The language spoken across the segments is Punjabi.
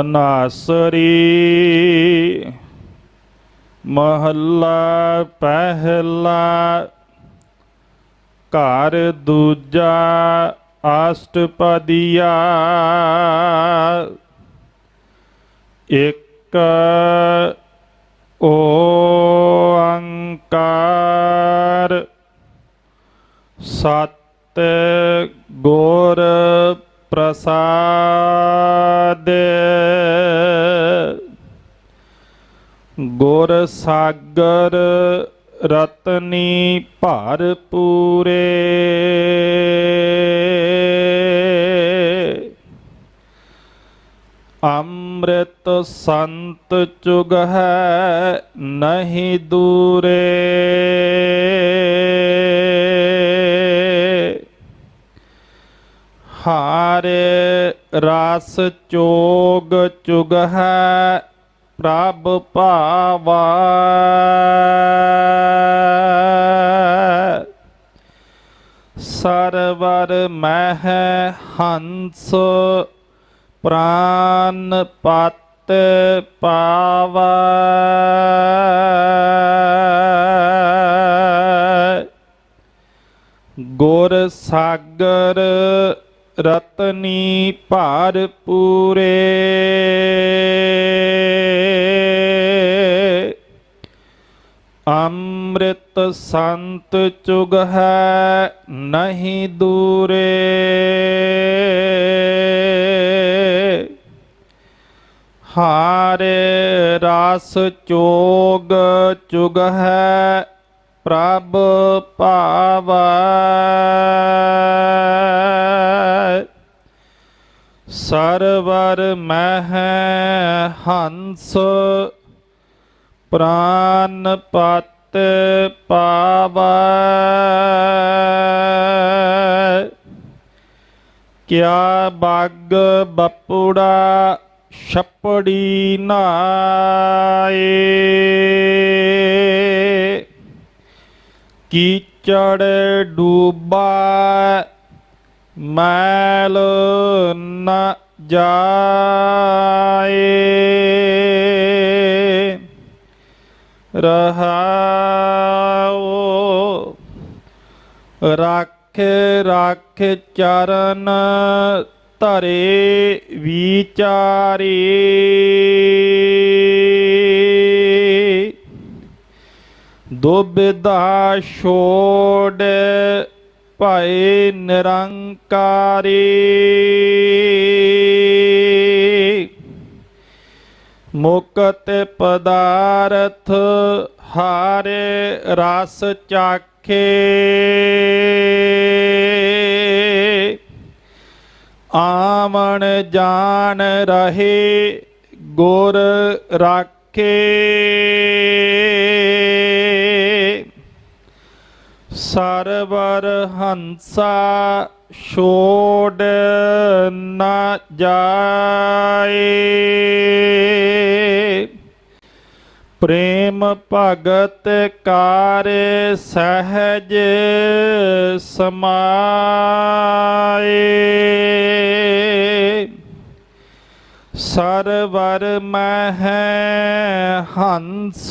ਤਨਾਸਰੀ ਮਹੱਲਾ ਪਹਿਲਾ ਘਰ ਦੂਜਾ ਅਸ਼ਟਪਦੀਆ ਇੱਕ ਓੰਕਾਰ ਸਤ ਗੁਰ ਪ੍ਰਸਾਦ। ਗੁਰ ਸਾਗਰ ਰਤਨੀ ਭਰ ਪੂਰੇ। ਅੰਮ੍ਰਿਤ ਸੰਤ ਚੁਗ ਹੈ ਨਹੀਂ ਦੂਰੇ। ਹਾਰੇ ਰਸ ਚੋਗ ਚੁਗ ਹੈ ਪ੍ਰਭ ਭਾਵਾ ਸਰਵਰ ਮਹਿ ਹੰਸ ਪ੍ਰਾਨ ਪਤ ਪਾਵ। ਗੁਰ ਸਾਗਰ ਰਤਨੀ ਭਾਰ ਪੂਰੇ। ਅੰਮ੍ਰਿਤ ਸੰਤ ਚੁਗ ਹੈ ਨਹੀਂ ਦੂਰੇ। ਹਾਰੇ ਰਸ ਚੋਗ ਚੁਗ ਹੈ ਪ੍ਰਭ ਭਾਵੈ। ਸਰਵਰ ਮਹਿ ਹੰਸ ਪ੍ਰਾਨ ਪਤ ਪਾਵੈ। ਕਿਆ ਬਾਗ ਬਪੂੜਾ ਛਪੜੀ ਨਾਏ। ਕੀਚੜ ਡੂਬਾ ਮੈਲ ਨ ਜਾਏ। ਰਹਾਉ ਰੱਖ ਰੱਖ ਚਰਨ ਧਰੇ ਵਿਚਾਰੀ। ਦੁਬਿਧਾ ਛੋੜ ਭਏ ਨਿਰੰਕਾਰੀ। ਮੁਕਤ ਪਦਾਰਥ ਹਾਰੇ ਰਸ ਚਾਖੇ। ਆਵਣ ਜਾਣ ਰਹੇ ਗੁਰ ਰਾਖੇ। ਸਰਵਰ ਹੰਸਾ ਛੋੜ ਨਾ ਜਾਏ। ਪ੍ਰੇਮ ਭਗਤ ਕਾਰ ਸਹਿਜ ਸਮਾਏ। ਸਰਵਰ ਮਹਿ ਹੰਸ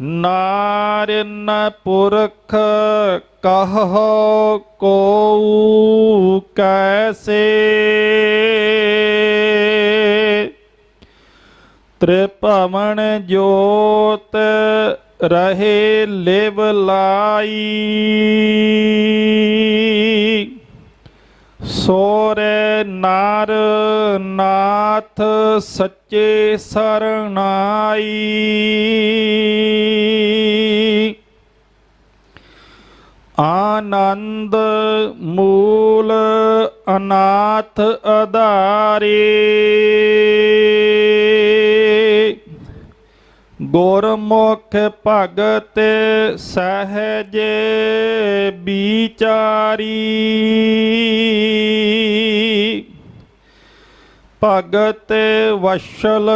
ਨਾਰਿਨ ਪੁਰਖ ਕਹੋ ਕੋ ਕੈਸੇ। ਤ੍ਰਿਪਵਨ ਜੋਤ ਰਹੇ ਲਿਵ ਲਾਈ। ਸੋਰੇ ਨਰ ਨਾਥ ਸੱਚੇ ਸਰਣਾਈ। ਆਨੰਦ ਮੂਲ ਅਨਾਥ ਅਧਾਰੇ। ਗੁਰਮੁਖ ਭਗਤ ਸਹਜ ਵਿਚਾਰੀ। ਭਗਤ ਵਸ਼ਲ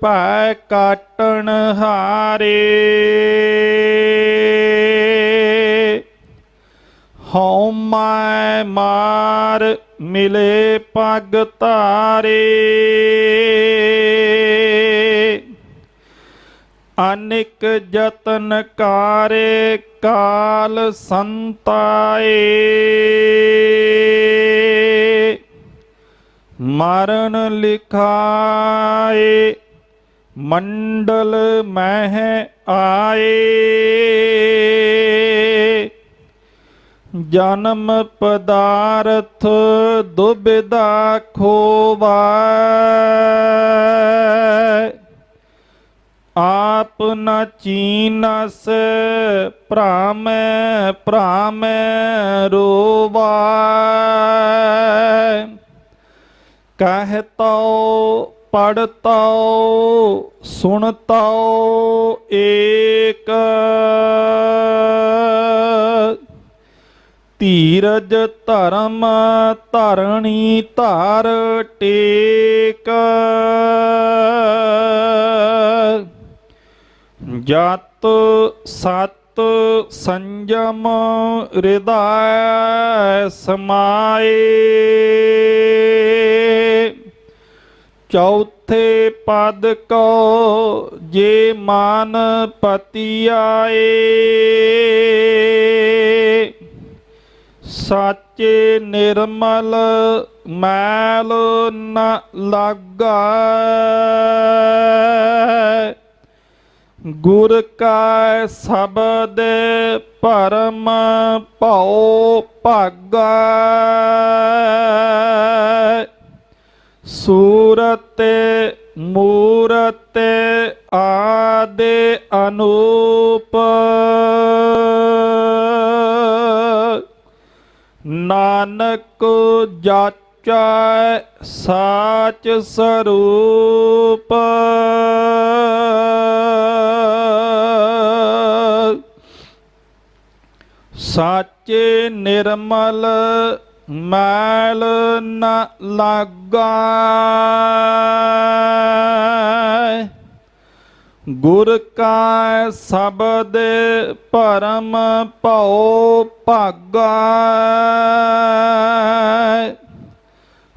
ਭੈ ਕਾਟਣ ਹਾਰੇ। ਹਉ ਮੈਂ ਮਾਰ ਮਿਲੇ ਪਗ ਧਾਰੇ ਅਨਿਕ ਜਤਨ ਕਾਰੇ ਕਾਲ ਸੰਤਾਏ। ਮਰਨ ਲਿਖਾਏ ਮੰਡਲ ਮਹਿ ਆਏ। ਜਨਮ ਪਦਾਰਥ ਦੁਬਿਧਾ ਖੋਵਾ ਨ ਚੀਨਸ ਭ੍ਰਾਮ ਭ੍ਰਾਮ ਰੋਵਾ ਕਹਤੋ ਪੜਤੋ ਸੁਣਤੋ ਏਕ। ਧੀਰਜ ਧਰਮ ਧਰਣੀ ਧਾਰ ਟੇਕ। ਜਤ ਸਤ ਸੰਜਮ ਹਿਰਦੈ ਸਮਾਏ। ਚੌਥੇ ਪਦ ਕੋ ਜੇ ਮਾਨ ਪਤੀ ਆਏ ਸਾਚੇ ਨਿਰਮਲ ਮੈਲ ਨ ਲਾਗਾ। ਗੁਰ ਕਾ ਸ਼ਬਦ ਪਰਮ ਭਉ ਭਾਗਾ। ਸੂਰਤ ਮੂਰਤ ਆਦੇ ਅਨੂਪ। ਨਾਨਕ ਜਾਚੈ ਸਾਚ ਸਰੂਪ। ਸਾਚੇ ਨਿਰਮਲ ਮੈਲ ਨ ਲਾਗਾ। ਗੁਰ ਕਾ ਸ਼ਬਦ ਪਰਮ ਭਉ ਭਾਗਾ।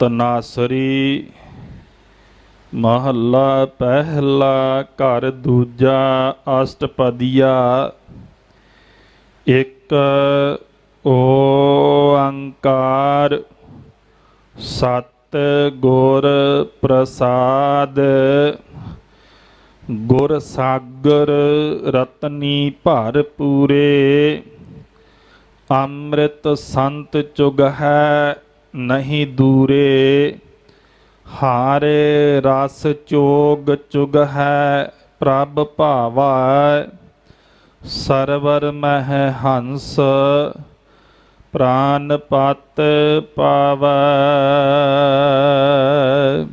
ਤਨਾਸਰੀ ਮਹੱਲਾ ਪਹਿਲਾ, ਘਰ ਦੂਜਾ, ਅਸ਼ਟਪਦੀਆ, ਇੱਕ ਓੰਕਾਰ, ਸਤ ਗੁਰ ਪ੍ਰਸਾਦ, ਗੁਰ ਸਾਗਰ ਰਤਨੀ ਭਰ ਪੂਰੇ, ਅੰਮ੍ਰਿਤ ਸੰਤ ਚੁਗ ਹੈ ਨਹੀਂ ਦੂਰੇ, ਹਾਰੇ ਰਸ ਚੋਗ ਚੁਗ ਹੈ, ਪ੍ਰਭ ਭਾਵਾ, ਸਰਵਰ ਮਹਿ ਹੰਸ, ਪ੍ਰਾਨ ਪਤ ਪਾਵੈ।